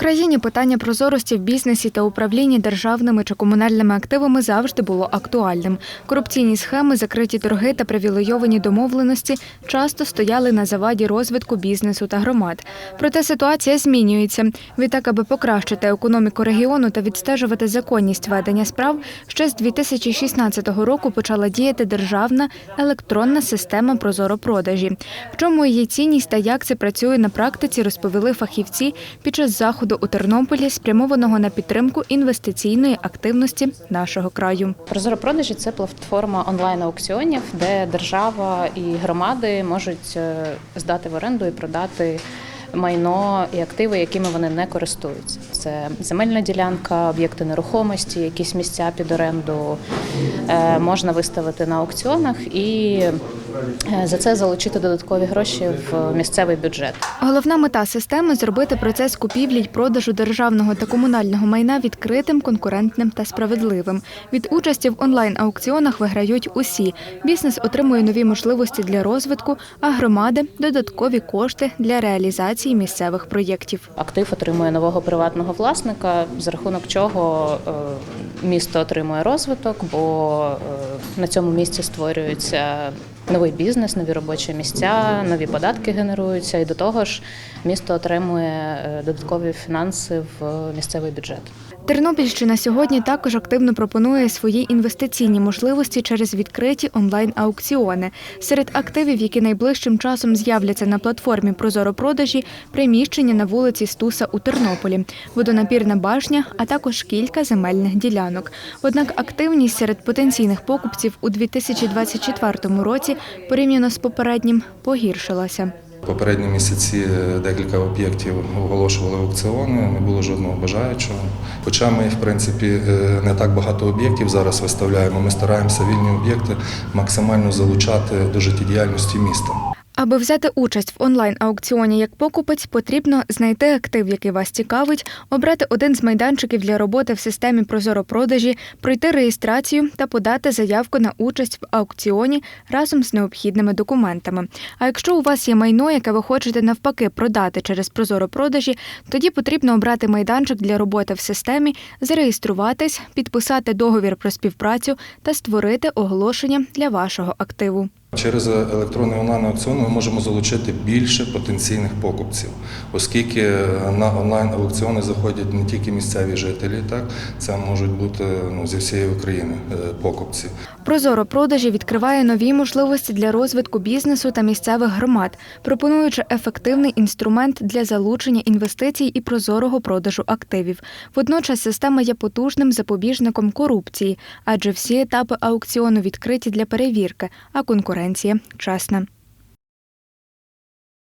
Україні питання прозорості в бізнесі та управлінні державними чи комунальними активами завжди було актуальним. Корупційні схеми, закриті торги та привілейовані домовленості часто стояли на заваді розвитку бізнесу та громад. Проте ситуація змінюється. Відтак, аби покращити економіку регіону та відстежувати законність ведення справ, ще з 2016 року почала діяти державна електронна система прозоропродажі. В чому її цінність та як це працює на практиці, розповіли фахівці під час заходу у Тернополі, спрямованого на підтримку інвестиційної активності нашого краю. Прозоро продажі це платформа онлайн аукціонів, де держава і громади можуть е, здати в оренду і продати майно і активи, якими вони не користуються. Це земельна ділянка, об'єкти нерухомості, якісь місця під оренду е, можна виставити на аукціонах і за це залучити додаткові гроші в місцевий бюджет. Головна мета системи зробити процес купівлі й продажу державного та комунального майна відкритим, конкурентним та справедливим. Від участі в онлайн-аукціонах виграють усі. Бізнес отримує нові можливості для розвитку, а громади додаткові кошти для реалізації місцевих проєктів. Актив отримує нового приватного власника, за рахунок чого е, місто отримує розвиток, бо е, на цьому місці створюється новий бізнес, нові робочі місця, нові податки генеруються, і до того ж місто отримує е, додаткові фінанси в місцевий бюджет. Тернопільщина сьогодні також активно пропонує свої інвестиційні можливості через відкриті онлайн-аукціони. Серед активів, які найближчим часом з'являться на платформі Прозоропродажі, приміщення на вулиці Стуса у Тернополі, водонапірна башня, а також кілька земельних ділянок. Однак активність серед потенційних покупців у 2024 році порівняно з попереднім погіршилася. Попередні місяці е, декілька об'єктів оголошували аукціони, не було жодного бажаючого. Хоча ми, в принципі, е, не так багато об'єктів зараз виставляємо. Ми стараємося вільні об'єкти максимально залучати до життєдіяльності міста. Аби взяти участь в онлайн-аукціоні як покупець, потрібно знайти актив, який вас цікавить, обрати один з майданчиків для роботи в системі Прозоропродажі, пройти реєстрацію та подати заявку на участь в аукціоні разом з необхідними документами. А якщо у вас є майно, яке ви хочете навпаки продати через Прозоропродажі, тоді потрібно обрати майданчик для роботи в системі, зареєструватись, підписати договір про співпрацю та створити оголошення для вашого активу. Через електронний онлайн аукціон ми можемо залучити більше потенційних покупців, оскільки на онлайн аукціони заходять не тільки місцеві жителі, так це можуть бути ну, зі всієї України е, покупці. Прозоро продажі відкриває нові можливості для розвитку бізнесу та місцевих громад, пропонуючи ефективний інструмент для залучення інвестицій і прозорого продажу активів. Водночас система є потужним запобіжником корупції, адже всі етапи аукціону відкриті для перевірки, а конкуренція чесна.